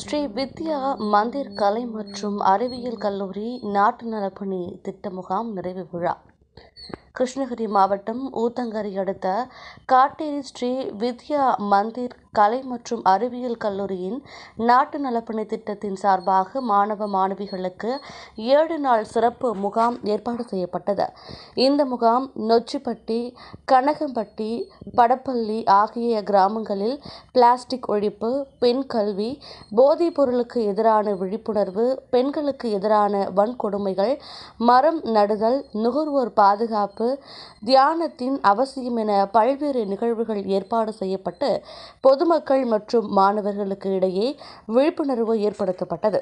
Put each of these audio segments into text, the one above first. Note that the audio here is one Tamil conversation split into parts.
ஸ்ரீ வித்யா மந்திர் கலை மற்றும் அறிவியல் கல்லூரி நாட்டு நலப்பணி திட்ட முகாம் நிறைவு விழா. கிருஷ்ணகிரி மாவட்டம் ஊத்தங்கரை அடுத்த காட்டேரி ஸ்ரீ வித்யா மந்திர் கலை மற்றும் அறிவியல் கல்லூரியின் நாட்டு நலப்பணி திட்டத்தின் சார்பாக மாணவ மாணவிகளுக்கு ஏழு நாள் சிறப்பு முகாம் ஏற்பாடு செய்யப்பட்டது. இந்த முகாம் நொச்சிப்பட்டி கனகம்பட்டி படப்பள்ளி ஆகிய கிராமங்களில் பிளாஸ்டிக் ஒழிப்பு பெண் கல்வி போதைப் பொருளுக்கு எதிரான விழிப்புணர்வு பெண்களுக்கு எதிரான வன்கொடுமைகள் மரம் நடுதல் நுகர்வோர் பாதுகாப்பு தியானத்தின் அவசியம் என பல்வேறு நிகழ்வுகள் ஏற்பாடு செய்யப்பட்டு பொது பொதுமக்கள் மற்றும் மாணவர்களுக்கு இடையே விழிப்புணர்வு ஏற்படுத்தப்பட்டது.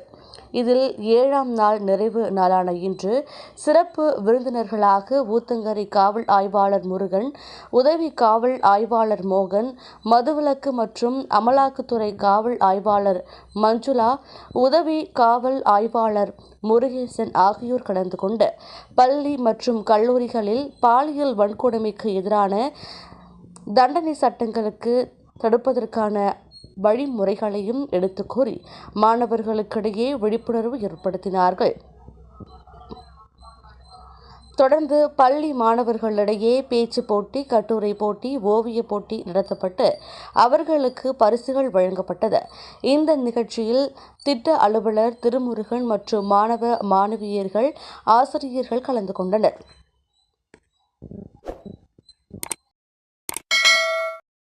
இதில் ஏழாம் நாள் நிறைவு நாளான இன்று சிறப்பு விருந்தினர்களாக ஊத்தங்கரை காவல் ஆய்வாளர் முருகன் உதவி காவல் ஆய்வாளர் மோகன் மதுவிலக்கு மற்றும் அமலாக்கத்துறை காவல் ஆய்வாளர் மஞ்சுளா உதவி காவல் ஆய்வாளர் முருகேசன் ஆகியோர் கலந்து கொண்டு பள்ளி மற்றும் கல்லூரிகளில் பாலியல் வன்கொடுமைக்கு எதிரான தண்டனை சட்டங்களுக்கு தடுப்பதற்கான வழிமுறைகளையும் எடுத்துக் கூறி மாணவர்களுக்கிடையே விழிப்புணர்வு ஏற்படுத்தினார்கள். தொடர்ந்து பள்ளி மாணவர்களிடையே பேச்சு போட்டி கட்டுரை போட்டி ஓவிய போட்டி நடத்தப்பட்டு அவர்களுக்கு பரிசுகள் வழங்கப்பட்டது. இந்த நிகழ்ச்சியில் திட்ட அலுவலர் திருமுருகன் மற்றும் மாணவ மாணவியர்கள் ஆசிரியர்கள் கலந்து கொண்டனர்.